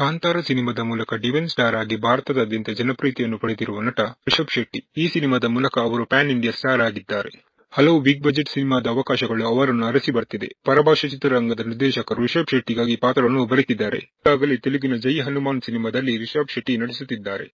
ಕಾಂತಾರ ಸಿನಿಮಾದ ಮೂಲಕ ಡಿವೆನ್ ಸ್ಟಾರ್ ಆಗಿ ಭಾರತದಾದ್ಯಂತ ಜನಪ್ರಿಯತೆಯನ್ನು ಪಡೆದಿರುವ ನಟ ರಿಷಬ್ ಶೆಟ್ಟಿ ಈ ಸಿನಿಮಾದ ಮೂಲಕ ಅವರು ಪ್ಯಾನ್ ಇಂಡಿಯಾ ಸ್ಟಾರ್ ಆಗಿದ್ದಾರೆ. ಹಲವು ಬಿಗ್ ಬಜೆಟ್ ಸಿನಿಮಾದ ಅವಕಾಶಗಳು ಅವರನ್ನು ಅರಸಿ ಬರ್ತಿದೆ. ಪರಭಾಷೆ ಚಿತ್ರರಂಗದ ನಿರ್ದೇಶಕರು ರಿಷಬ್ ಶೆಟ್ಟಿಗಾಗಿ ಪಾತ್ರವನ್ನು ಬರೆದಿದ್ದಾರೆ. ಈಗಾಗಲೇ ತೆಲುಗಿನ ಜೈ ಹನುಮಾನ್ ಸಿನಿಮಾದಲ್ಲಿ ರಿಷಬ್ ಶೆಟ್ಟಿ ನಟಿಸುತ್ತಿದ್ದಾರೆ.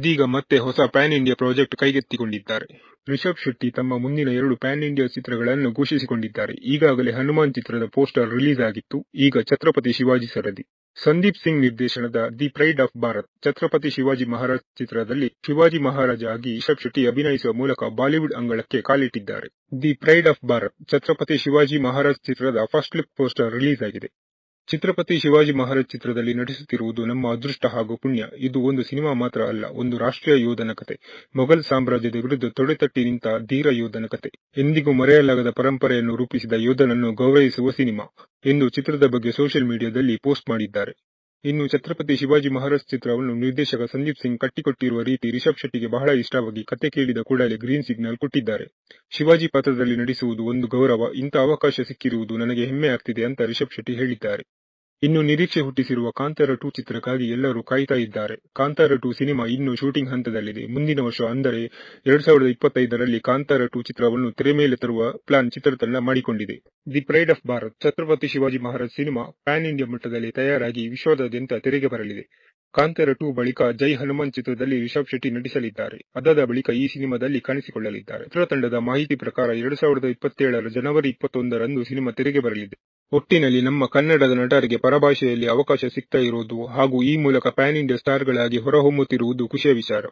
ಇದೀಗ ಮತ್ತೆ ಹೊಸ ಪ್ಯಾನ್ ಇಂಡಿಯಾ ಪ್ರಾಜೆಕ್ಟ್ ಕೈಗೆತ್ತಿಕೊಂಡಿದ್ದಾರೆ. ರಿಷಬ್ ಶೆಟ್ಟಿ ತಮ್ಮ ಮುಂದಿನ ಎರಡು ಪ್ಯಾನ್ ಇಂಡಿಯಾ ಚಿತ್ರಗಳನ್ನು ಘೋಷಿಸಿಕೊಂಡಿದ್ದಾರೆ. ಈಗಾಗಲೇ ಹನುಮಾನ್ ಚಿತ್ರದ ಪೋಸ್ಟರ್ ರಿಲೀಸ್ ಆಗಿತ್ತು. ಈಗ ಛತ್ರಪತಿ ಶಿವಾಜಿ ಸರದಿ. ಸಂದೀಪ್ ಸಿಂಗ್ ನಿರ್ದೇಶನದ the pride of Bharat, Chhatrapati Shivaji Maharaj ಚಿತ್ರದಲ್ಲಿ ಶಿವಾಜಿ ಮಹಾರಾಜ ಆಗಿ ರಿಷಬ್ ಶೆಟ್ಟಿ ಅಭಿನಯಿಸುವ ಮೂಲಕ ಬಾಲಿವುಡ್ ಅಂಗಳಕ್ಕೆ ಕಾಲಿಟ್ಟಿದ್ದಾರೆ. The pride of Bharat, Chhatrapati Shivaji Maharaj ಚಿತ್ರದ ಫಸ್ಟ್ ಲುಕ್ ಪೋಸ್ಟರ್ ರಿಲೀಸ್ ಆಗಿದೆ ಛತ್ರಪತಿ ಶಿವಾಜಿ ಮಹಾರಾಜ್ ಚಿತ್ರದಲ್ಲಿ ನಟಿಸುತ್ತಿರುವುದು ನಮ್ಮ ಅದೃಷ್ಟ ಹಾಗೂ ಪುಣ್ಯ. ಇದು ಒಂದು ಸಿನಿಮಾ ಮಾತ್ರ ಅಲ್ಲ, ಒಂದು ರಾಷ್ಟ್ರೀಯ ಯೋಧನ ಕತೆ. ಮೊಘಲ್ ಸಾಮ್ರಾಜ್ಯದ ವಿರುದ್ಧ ತೊಡೆತಟ್ಟಿ ನಿಂತ ಧೀರ ಯೋಧನ ಕತೆ. ಎಂದಿಗೂ ಮರೆಯಲಾಗದ ಪರಂಪರೆಯನ್ನು ರೂಪಿಸಿದ ಯೋಧನನ್ನು ಗೌರವಿಸುವ ಸಿನಿಮಾ ಎಂದು ಚಿತ್ರದ ಬಗ್ಗೆ ಸೋಷಿಯಲ್ ಮೀಡಿಯಾದಲ್ಲಿ ಪೋಸ್ಟ್ ಮಾಡಿದ್ದಾರೆ. ಇನ್ನು ಛತ್ರಪತಿ ಶಿವಾಜಿ ಮಹಾರಾಜ್ ಚಿತ್ರವನ್ನು ನಿರ್ದೇಶಕ ಸಂದೀಪ್ ಸಿಂಗ್ ಕಟ್ಟಿಕೊಟ್ಟಿರುವ ರೀತಿ ರಿಷಬ್ ಶೆಟ್ಟಿಗೆ ಬಹಳ ಇಷ್ಟವಾಗಿ ಕತೆ ಕೇಳಿದ ಕೂಡಲೇ ಗ್ರೀನ್ ಸಿಗ್ನಲ್ ಕೊಟ್ಟಿದ್ದಾರೆ. ಶಿವಾಜಿ ಪಾತ್ರದಲ್ಲಿ ನಟಿಸುವುದು ಒಂದು ಗೌರವ, ಇಂಥ ಅವಕಾಶ ಸಿಕ್ಕಿರುವುದು ನನಗೆ ಹೆಮ್ಮೆ ಆಗ್ತಿದೆ ಅಂತ ರಿಷಬ್ ಶೆಟ್ಟಿ ಹೇಳಿದ್ದಾರೆ. ಇನ್ನು ನಿರೀಕ್ಷೆ ಹುಟ್ಟಿಸಿರುವ ಕಾಂತಾರ ಟೂ ಚಿತ್ರಕ್ಕಾಗಿ ಎಲ್ಲರೂ ಕಾಯ್ತಾ ಇದ್ದಾರೆ. ಕಾಂತಾರ ಟೂ ಸಿನಿಮಾ ಇನ್ನು ಶೂಟಿಂಗ್ ಹಂತದಲ್ಲಿದೆ. ಮುಂದಿನ ವರ್ಷ ಅಂದರೆ ಎರಡ್ ಸಾವಿರದ ಇಪ್ಪತ್ತೈದರಲ್ಲಿ ಕಾಂತಾರ ಟೂ ಚಿತ್ರವನ್ನು ತೆರೆ ಮೇಲೆ ತರುವ ಪ್ಲಾನ್ ಚಿತ್ರತಂಡ ಮಾಡಿಕೊಂಡಿದೆ. The pride of Bharat Chhatrapati Shivaji Maharaj cinema pan India ಮಟ್ಟದಲ್ಲಿ ತಯಾರಾಗಿ ವಿಶ್ವದಾದ್ಯಂತ ತೆರೆಗೆ ಬರಲಿದೆ. ಕಾಂತಾರ ಟೂ ಬಳಿಕ ಜೈ ಹನುಮಾನ್ ಚಿತ್ರದಲ್ಲಿ ರಿಷಬ್ ಶೆಟ್ಟಿ ನಟಿಸಲಿದ್ದಾರೆ. ಅದಾದ ಬಳಿಕ ಈ ಸಿನಿಮಾದಲ್ಲಿ ಕಾಣಿಸಿಕೊಳ್ಳಲಿದ್ದಾರೆ. ಚಿತ್ರತಂಡದ ಮಾಹಿತಿ ಪ್ರಕಾರ ಎರಡ್ ಸಾವಿರದ ಇಪ್ಪತ್ತೇಳರ ಜನವರಿ ಇಪ್ಪತ್ತೊಂದರಂದು ಸಿನಿಮಾ ತೆರೆಗೆ ಬರಲಿದೆ. ಒಟ್ಟಿನಲ್ಲಿ ನಮ್ಮ ಕನ್ನಡದ ನಟರಿಗೆ ಪರಭಾಷೆಯಲ್ಲಿ ಅವಕಾಶ ಸಿಗ್ತಾ ಇರೋದು ಹಾಗೂ ಈ ಮೂಲಕ ಪ್ಯಾನ್ ಇಂಡಿಯಾ ಸ್ಟಾರ್ಗಳಾಗಿ ಹೊರಹೊಮ್ಮುತ್ತಿರುವುದು ಖುಷಿಯ ವಿಚಾರ